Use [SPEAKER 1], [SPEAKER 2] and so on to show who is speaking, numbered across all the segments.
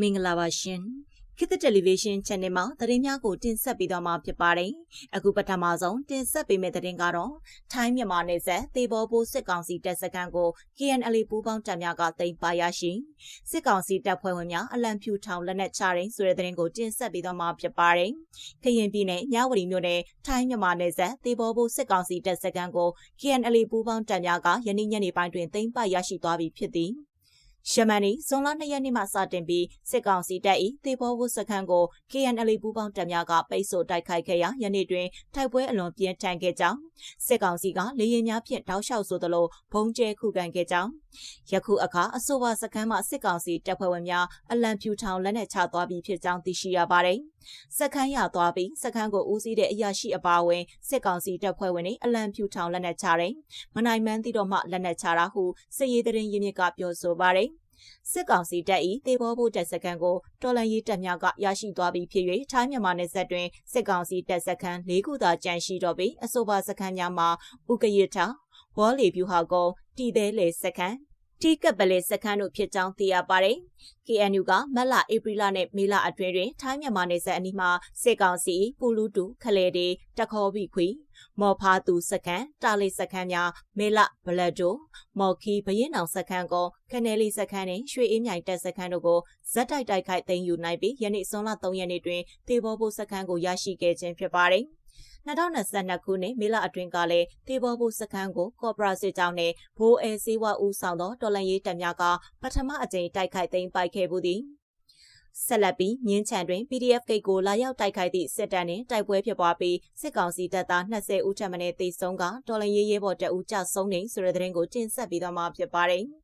[SPEAKER 1] မင်္ဂလာပါရှင်ခေတ်သစ်တယ်လီဗေးရှင်း channel မှာသတင်းများကိုတင်ဆက်ပေးသွားမှာဖြစ်ပါတယ်။အခုပထမဆုံးတင်ဆက်ပေးမယ့်သတင်းကတော့ထိုင်းမြန်မာနယ်စပ်သေဘောပိုးစစ်ကောင်စီတပ်စခန်းကို KNL ပူးပေါင်းတပ်များကသိမ်းပါရရှိစစ်ကောင်စီတပ်ဖွဲ့ဝင်များအလံဖြူထောင်လက်နက်ချရင်ဆိုတဲ့သတင်းကိုတင်ဆက်ပေးသွားမှာဖြစ်ပါတယ်။ခရင်ပြည်နယ်မြဝတီမြို့နယ်ထိုင်းမြန်မာနယ်စပ်သေဘောပိုးစစ်ကောင်စီတပ်စခန်းကို KNL ပူးပေါင်းတပ်များကယနေ့ညနေပိုင်းတွင်သိမ်းပါရရှိသွားပြီဖြစ်သည်။ ယမန်နီဇွန်လ2ရက်နေ့မှစတင်ပြီးစစ်ကောင်စီတပ်၏သေဘောဝုစခန်းကို KNL ပူးပေါင်းတပ်များကပိတ်ဆို့တိုက်ခိုက်ခဲ့ရာယနေ့တွင်တိုက်ပွဲအလွန်ပြင်းထန်ခဲ့ကြောင်းစစ်ကောင်စီကလေရင်များဖြင့်တောက်လျှောက်ဆိုသလိုဘုံကျဲခုခံခဲ့ကြောင်း ယခုအခါအဆိုပါစခန်းမှစစ်ကောင်စီတပ်ဖွဲ့ဝင်များအလံဖြူထောင်လက်နက်ချသွားပြီးဖြစ်ကြောင်းသိရှိရပါတယ်။စခန်းရသွားပြီးစခန်းကိုဦးစီးတဲ့အရာရှိအပါအဝင်စစ်ကောင်စီတပ်ဖွဲ့ဝင်တွေအလံဖြူထောင်လက်နက်ချတယ်။မနိုင်မှန်းသိတော့မှလက်နက်ချတာဟုစစ်ရေးတရင်ရင်းမြစ်ကပြောဆိုပါတယ်။စစ်ကောင်စီတပ်၏တေဘောဖို့တပ်စခန်းကိုတော်လန်ရေးတပ်များကရရှိသွားပြီးဖြစ်၍ထိုင်းမြန်မာနယ်စပ်တွင်စစ်ကောင်စီတပ်စခန်း၄ခုသာကျန်ရှိတော့ပြီးအဆိုပါစခန်းများမှာဥကရထဝေါ်လီဗျူဟာကုန်း တည်သေးလေစခန်းတီကပ်ပလေစခန်းတို့ဖြစ်ကြောင်းသိရပါတယ်။ KNU ကမက်လာဧပြီလနဲ့မေလအတွင်းတွင်ထိုင်းမြန်မာနယ်စပ်အနီးမှာစစ်ကောင်စီပူလူတူခလဲတေတခေါ်ပြီးခွေမော်ဖာသူစခန်းတာလီစခန်းများမေလဘလက်ဒိုမော်ခီဘရင်အောင်စခန်းကောခနယ်လီစခန်းနဲ့ရွှေအေးမြိုင်တပ်စခန်းတို့ကိုဇက်တိုက်တိုက်ခိုက်သိမ်းယူနိုင်ပြီးယနေ့ဇွန်လ3ရက်နေ့တွင်သေဘောဖို့စခန်းကိုရရှိခဲ့ခြင်းဖြစ်ပါတယ်။ 2022ခုနှစ်မေလအတွင်းကလည်းတေဘောဘူးစခန်းကိုကော့ပရာစစ်ကြောင်းနဲ့ဘိုးအဲစေဝဦးဆောင်သောတော်လန်ရေးတပ်များကပထမအကြိမ်တိုက်ခိုက်သိမ်းပိုက်ခဲ့မှုသည်ဆက်လက်ပြီးမြင်းချံတွင် PDF ဂိတ်ကိုလာရောက်တိုက်ခိုက်သည့်စစ်တပ်နှင့်တိုက်ပွဲဖြစ်ပွားပြီးစစ်ကောင်စီတပ်သား20ဦးထပ်မံတေဆုံးကတော်လန်ရေးရဲဘော်တအူးကြဆုံးနေဆိုတဲ့သတင်းကိုတင်ဆက်ပြီးတော့မှာဖြစ်ပါတယ်။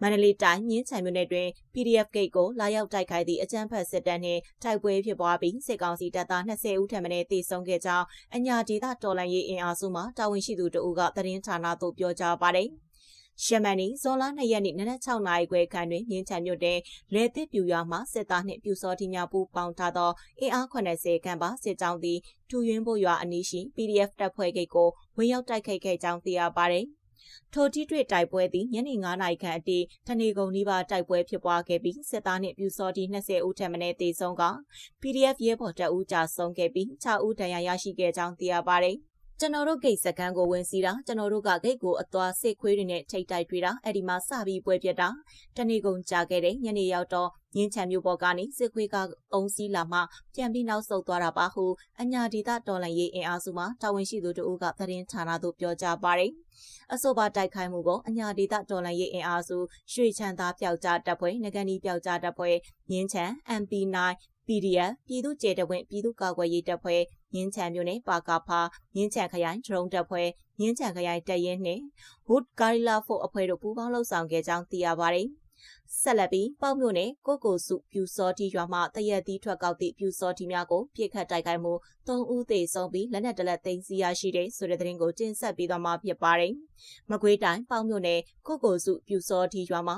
[SPEAKER 1] မန္တလေးတိုင်းမြင်းချံမြို့နယ်တွင် PDF ဂိတ်ကိုလာရောက်တိုက်ခိုက်သည့်အကြမ်းဖက်စစ်တပ်နှင့်တိုက်ပွဲဖြစ်ပွားပြီးစစ်ကောင်စီတပ်သား20ဦးထပ်မံတေဆုံးခဲ့ကြောင်းအညာဒေသတော်လှန်ရေးအင်အားစုမှတာဝန်ရှိသူတို့ကသတင်းဌာနသို့ပြောကြားပါတယ်။ရှမန်နီဇွန်လ2ရက်နေ့နနက်6နာရီခွဲခန့်တွင်မြင်းချံမြို့နယ်လေသစ်ပြူရွာမှစစ်သားနှင့်ပြူစောတိများပူးပေါင်းထားသောအင်အား80ခန့်ပါစစ်ကြောင်းသည်ထူရင်းဖို့ရွာအနီးရှိ PDF တပ်ဖွဲ့ဂိတ်ကိုဝင်ရောက်တိုက်ခိုက်ခဲ့ကြောင်းသိရပါတယ်။ ထိုတိတွေ့တိုက်ပွဲသည်ညနေ9နာရီခန့်အထိတနေကုန်နီးပါးတိုက်ပွဲဖြစ်ပွားခဲ့ပြီးစစ်သားနှင့်ပြူစောတိ20ဦးထက်မနည်းသေဆုံးက PDF ရဲဘော်တပ်ဦးကြဆုံးခဲ့ပြီး6ဦးဒဏ်ရာရရှိခဲ့ကြောင်းသိရပါတယ်။ ကျွန်တော်တို့ဂိတ်စကန်ကိုဝင်စီးတာကျွန်တော်တို့ကဂိတ်ကိုအသွားစစ်ခွေးတွေနဲ့ထိတ်တိုက်တွေ့တာအဲ့ဒီမှာစပြီးပွဲပြတ်တာတနေ့ကုန်ကြာခဲ့တဲ့ညနေရောက်တော့ငင်းချံမျိုးပေါ်ကနေစစ်ခွေးကအုံစီးလာမှပြန်ပြီးနောက်ဆုတ်သွားတာပါဟုအညာဒေသတော်လှန်ရေးအင်အားစုမှတာဝန်ရှိသူတို့ကသတင်းဌာနသို့ပြောကြားပါတယ်။အဆိုပါတိုက်ခိုက်မှုကိုအညာဒေသတော်လှန်ရေးအင်အားစုရွှေချမ်းသာပျောက်ကြားတပ်ဖွဲ့ငကန်ဒီပျောက်ကြားတပ်ဖွဲ့ငင်းချံ MP9 PDF ပြည်သူ့ကျေတဝင့်ပြည်သူ့ကာကွယ်ရေးတပ်ဖွဲ့ငင်းချံမျိုးနဲ့ပါကာဖာငင်းချံခရိုင်ဒရုန်းတပ်ဖွဲ့ငင်းချံခရိုင်တပ်ရင်းနှင့် Wood Gorilla Force အဖွဲ့တို့ပူးပေါင်းလှုပ်ဆောင်ခဲ့ကြောင်းသိရပါတယ်။ ဆက်လက်ပြီးပေါ့မြို့နယ်ကိုကိုစုပြူစောတီရွာမှတရက်သီးထွက်ကောက်သည့်ပြူစောတီများကိုပြစ်ခတ်တိုက်ခိုက်မှု၃ဦးသေဆုံးပြီးလက်နက်တလက်သိမ်းဆီးရရှိတဲ့ဆိုတဲ့သတင်းကိုတင်ဆက်ပေးသွားမှာဖြစ်ပါတယ်။မကွေးတိုင်းပေါ့မြို့နယ်ကိုကိုစုပြူစောတီရွာမှာ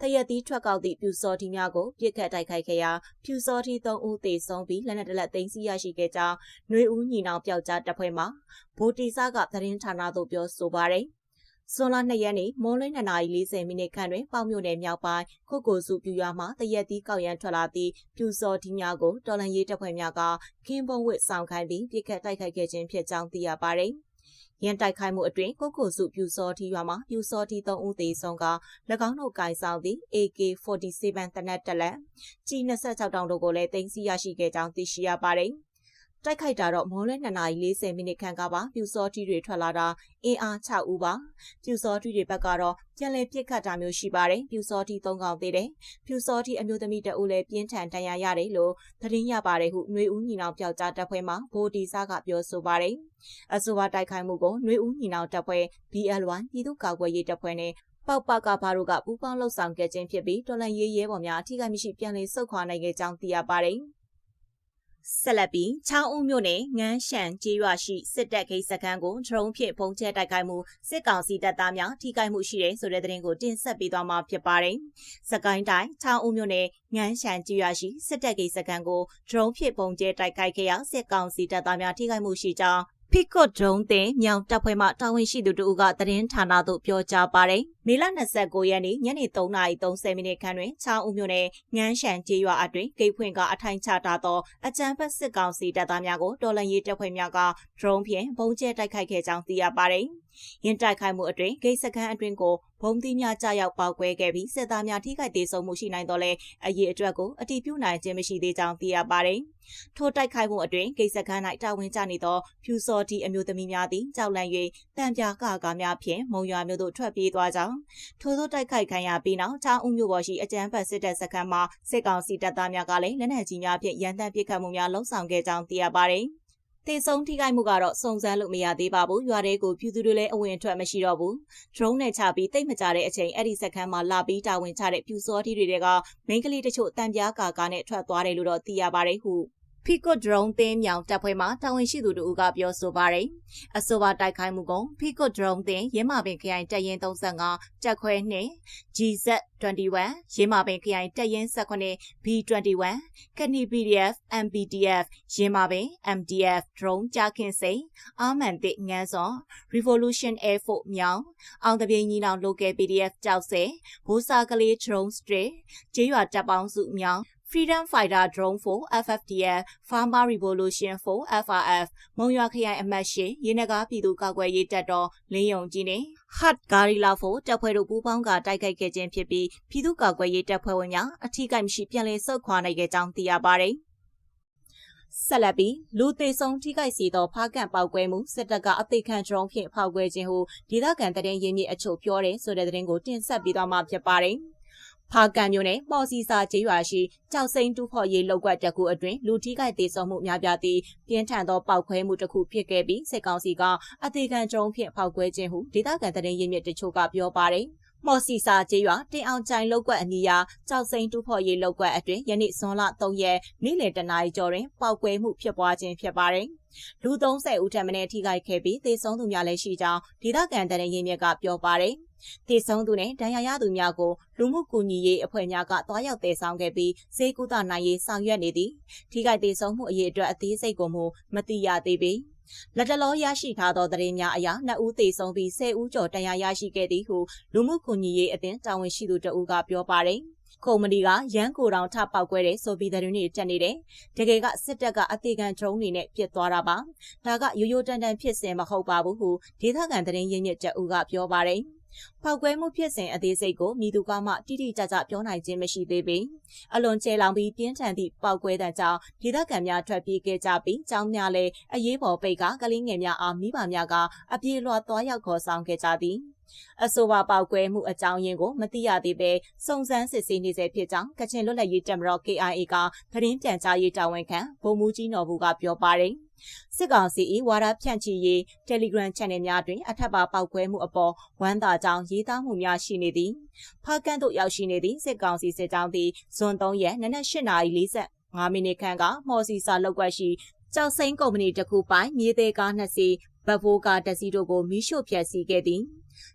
[SPEAKER 1] တရက်သီးထွက်ကောက်သည့်ပြူစောတီများကိုပြစ်ခတ်တိုက်ခိုက်ခဲ့ရာပြူစောတီ၃ဦးသေဆုံးပြီးလက်နက်တလက်သိမ်းဆီးရရှိခဲ့ကြောင်းຫນွေဦးညီနောင်ပျောက်ကြားတပ်ဖွဲ့မှဗိုလ်တီစာကသတင်းဌာနသို့ပြောဆိုပါရယ် ဇွန်လ2ရက်နေ့မိုးလင်း2နာရီ40မိနစ်ခန့်တွင်ပေါမြို့နယ်မြောက်ပိုင်းခုတ်ကိုစုပြူရွာမှတရက်သီးကောက်ရန်ထွက်လာသည့်ပြူစော်ဒီများကိုတော်လန်ရေးတပ်ဖွဲ့များကခင်းပုံဝစ်ဆောင်ခိုင်းပြီးပြစ်ခတ်တိုက်ခိုက်ခဲ့ခြင်းဖြစ်ကြောင်းသိရပါသည်။ရန်တိုက်ခိုက်မှုအတွင်းကုတ်ကိုစုပြူစောတီရွာမှာပြူစောတီ3ဦးသေဆုံးက၎င်းတို့ကင်ဆောင်သည့် AK47 တနက်တလက်ကြီး26 တောင်တို့ကိုလည်းတင်စီရရှိခဲ့ကြောင်းသိရှိရပါတယ်။ တိုက်ခိုက်တာတော့မိုးလဲ2:40မိနစ်ခန့်ကပါပြူစောတီတွေထွက်လာတာအင်အား6ဦးပါပြူစောတီတွေဘက်ကတော့ပြန်လည်ပြစ်ခတ်တာမျိုးရှိပါတယ်ပြူစောတီ3កောင်သေးတယ်ပြူစောတီအမျိုးသမီးတအုပ်လည်းပြင်းထန်ဒဏ်ရာရတယ်လို့သတင်းရပါတယ်ဟုနှွေဦးညီနောင်ပျောက်ကြားတပ်ဖွဲ့မှဗိုလ်တီစားကပြောဆိုပါတယ်အဆိုပါတိုက်ခိုက်မှုကိုနှွေဦးညီနောင်တပ်ဖွဲ့ BL1 ပြည်သူ့ကာကွယ်ရေးတပ်ဖွဲ့နဲ့ပေါက်ပကဘာတို့ကပူးပေါင်းလှုပ်ဆောင်ခဲ့ခြင်းဖြစ်ပြီးတော်လန်ရေးရဲဘော်များအထူးကမရှိပြန်လည်ဆုတ်ခွာနိုင်ခဲ့ကြောင်းသိရပါတယ်။ ဆက်လက်ပြီးချောင်းဦးမြို့နယ်ငန်းရှန်ကျေးရွာရှိစစ်တပ်ဂိတ်စခန်းကိုဒရုန်းဖြင့်ပုံကျဲတိုက်ခိုက်မှုစစ်ကောင်စီတပ်သားများထိခိုက်မှုရှိတယ်ဆိုတဲ့သတင်းကိုတင်ဆက်ပေးသွားမှာဖြစ်ပါတယ်။စကိုင်းတိုင်းချောင်းဦးမြို့နယ်ငန်းရှန်ကျေးရွာရှိစစ်တပ်ဂိတ်စခန်းကိုဒရုန်းဖြင့်ပုံကျဲတိုက်ခိုက်ခဲ့ရာစစ်ကောင်စီတပ်သားများထိခိုက်မှုရှိကြောင်း ဖိကွတ်ဒရုန်းတင်မြောင်တပ်ဖွဲ့မှတာဝန်ရှိသူတို့ကသတင်းဌာနသို့ပြောကြားပါတယ်။မေလ29ရက်နေ့ညနေ3:30မိနစ်ခန့်တွင်ချောင်းဦးမြို့နယ်ငန်းရှန်ကျေးရွာအတွင်းဂိတ်ဖွင့်ကအထိုင်ချထားသောအကြမ်းဖက်စစ်ကောင်စီတပ်သားများကိုတော်လှန်ရေးတပ်ဖွဲ့များကဒရုန်းဖြင့်ပုံကျဲတိုက်ခိုက်ခဲ့ကြောင်းသိရပါတယ်။ ရင်တိုက်ခိုက်မှုအတွင်းဂိတ်စခန်းအတွင်းကိုဘုံသီးများကြားရောက်ပေါက်ကွဲခဲ့ပြီးစစ်သားများထိခိုက်ဒေဆုံးမှုရှိနိုင်တော့လဲအရေးအတွက်ကိုအတိပြုနိုင်ခြင်းမရှိသေးကြောင်းသိရပါတယ်။ထိုတိုက်ခိုက်မှုအတွင်းဂိတ်စခန်း၌တာဝန်ကျနေသောဖြူစော်တီအမျိုးသမီးများသည်ကြောက်လန့်၍တံပြာကာကားများဖြင့်မုံရွာမြို့သို့ထွက်ပြေးသွားကြောင်းထို့သောတိုက်ခိုက်ခံရပြီးနောက်ချောင်းဦးမြို့ပေါ်ရှိအကြမ်းဖက်စစ်တပ်စခန်းမှာစစ်ကောင်စီတပ်သားများကလည်းလက်နက်ကြီးများဖြင့်ရန်တမ်းပစ်ခတ်မှုများလှုံ့ဆော်ခဲ့ကြောင်းသိရပါတယ်။ တေဆုံးထိခိုက်မှုကတော့စုံစမ်းလို့မရသေးပါဘူး။ရွာတွေကိုပြည်သူတွေလည်းအဝင်အထွက်မရှိတော့ဘူး။ drone နဲ့ချပြီးတိတ်မကြတဲ့အချိန်အဲ့ဒီစခန်းမှာလာပြီးတာဝန်ချတဲ့ပြူစောထီတွေကမိန်းကလေးတချို့တံပြားကာကာနဲ့ထွက်သွားတယ်လို့တော့သိရပါတယ်ဟု ဖီကွတ်ဒရုန်းသင်းမြောင်တပ်ဖွဲ့မှတာဝန်ရှိသူတို့ကပြောဆိုပါတယ်။အဆိုပါတိုက်ခိုက်မှုကဖီကွတ်ဒရုန်းသင်းရင်းမာပင်ခရိုင်တပ်ရင်း35တပ်ခွဲ2 GZ21 ရင်းမာပင်ခရိုင်တပ်ရင်း18 B21 ကနီ PDF MPDF ရင်းမာပင် MDF drone ကြာခင်စိန်အာမန်တစ်ငန်းစော Revolution Air Force မြောင်အောင်တပြိန်ညီနောင် local PDF ကြောက်စဲဘိုးစာကလေး drone street ကျေးရွာတပ်ပေါင်းစုမြောင် Freedom Fighter Drone 4 FFDF Farmer Revolution 4 FRF မုံရွာခရိုင်အမှတ်ရှိရေနဂါပြည်သူ့ကာကွယ်ရေးတပ်တော်လင်းယုံကြီးနဲ့ Hot Garilla 4တပ်ဖွဲ့တို့ပူးပေါင်းကတိုက်ခိုက်ခဲ့ခြင်းဖြစ်ပြီးပြည်သူ့ကာကွယ်ရေးတပ်ဖွဲ့ဝင်များအထူးကိမရှိပြန်လည်ဆုတ်ခွာနိုင်ခဲ့ကြောင်းသိရပါတယ်။ဆက်လက်ပြီးလူသေးဆုံးထိခိုက်စေသောဖားကန်ပောက်ကွဲမှုစစ်တပ်ကအသိခံဒရုန်းဖြင့်ဖောက်ကွဲခြင်းဟုဒေသခံတရင်ရင်းမြစ်အချို့ပြောတယ်ဆိုတဲ့သတင်းကိုတင်ဆက်ပြီးတော့မှဖြစ်ပါတယ်။ ဖာကန်မြို့နယ်ပေါ်စီစာကျေးရွာရှိကြောက်စိန်တူဖော်ရေးလောက်ကွက်တကူအတွင်းလူထိခိုက်ဒေဆုံးမှုများပြားသည့်ပြင်းထန်သောပောက်ခွဲမှုတစ်ခုဖြစ်ခဲ့ပြီးစစ်ကောင်စီကအသေးခံကြုံဖြင့်ဖောက်ခွဲခြင်းဟုဒေသခံတရင်ရင်းမြစ်တချို့ကပြောပါတယ်မော်စီစာကျေးရွာတင်အောင်ချိုင်လောက်ကွက်အနီးယာကြောက်စိန်တူဖော်ရေးလောက်ကွက်အတွင်းယနေ့ဇွန်လ3ရက်နေ့လယ်တနာရီကျော်တွင်ပောက်ကွဲမှုဖြစ်ပွားခြင်းဖြစ်ပါတယ်။ လူ30ဦးထပ်မံထိခိုက်ခဲ့ပြီးသေဆုံးသူများလည်းရှိကြောင်းဒေသခံတရင်ရင်းမြစ်ကပြောပါတယ်။တည်ဆုံးသူနဲ့ဒဏ်ရာရသူများကိုလူမှုကူညီရေးအဖွဲ့များကတွားရောက်တည်ဆောင်ခဲ့ပြီးဈေးကုသနိုင်ရေးဆောင်ရွက်နေသည်ထိခိုက်တည်ဆုံးမှုအရေးအတွက်အသေးစိတ်ကိုမှမသိရသေးပေလက်တလောရရှိထားသောသတင်းများအရနှစ်ဦးသေဆုံးပြီး10ဦးကျော်တရားရရှိခဲ့သည်ဟုလူမှုကူညီရေးအသင်းတာဝန်ရှိသူတဦးကပြောပါတယ် ကုမ္ပဏီကရန်ကိုတောင်ထပောက်ကွဲတဲ့ဆိုပြီးသတင်းတွေတက်နေတယ်။တကယ်ကစစ်တပ်ကအသေးခံဒရုန်းတွေနဲ့ပစ်သွားတာပါ။ဒါကရိုးရိုးတန်တန်ဖြစ်စင်မဟုတ်ပါဘူးဟုဒေသခံသတင်းရင်းမြစ်တအူကပြောပါတယ်။ ဖောက်ကွဲမှုဖြစ်စဉ်အသေးစိတ်ကိုမိသူကမှတိတိကျကျပြောနိုင်ခြင်းမရှိသေးပေ။အလွန်ကျဲလောင်ပြီးပြင်းထန်သည့်ပောက်ကွဲတဲ့ကြောင့်ဒေသခံများထွက်ပြေးခဲ့ကြပြီးကျောင်းများလည်းအရေးပေါ်ပိတ်ကကလေးငယ်များအားမိဘများကအပြေးလွှာသွားရောက်ခေါ်ဆောင်ခဲ့ကြသည်။အဆိုပါပောက်ကွဲမှုအကြောင်းရင်းကိုမသိရသေးပဲစုံစမ်းစစ်ဆေးနေဆဲဖြစ်ကြောင်းကချင်လွတ်လပ်ရေးတပ်မတော် KIA ကသတင်းပြန်ကြားရေးတာဝန်ခံဗိုလ်မှူးကြီးနော်ဘူးကပြောပါတယ်။ စစ်ကောင်စီ၏ဝါဒဖြန့်ချီရေး Telegram Channel များတွင် အထက်ပါပောက်ကွဲမှုအပေါ်ဝမ်းသာကြောင်းရေးသားမှုများရှိနေသည်ဖားကန်သို့ရောက်ရှိနေသည့်စစ်ကောင်စီစစ်ကြောင်းသည်ဇွန်3ရက်နနက်8:45မိနစ်ခန့်ကမော်စီစာလောက်ွက်ရှိကြောက်စိန်ကုမ္ပဏီတစ်ခုပိုင်မြေသေးကားနှစ်စီးဘတ်ဖိုးကားတစ်စီးတို့ကိုမိရှို့ဖျက်ဆီးခဲ့သည်။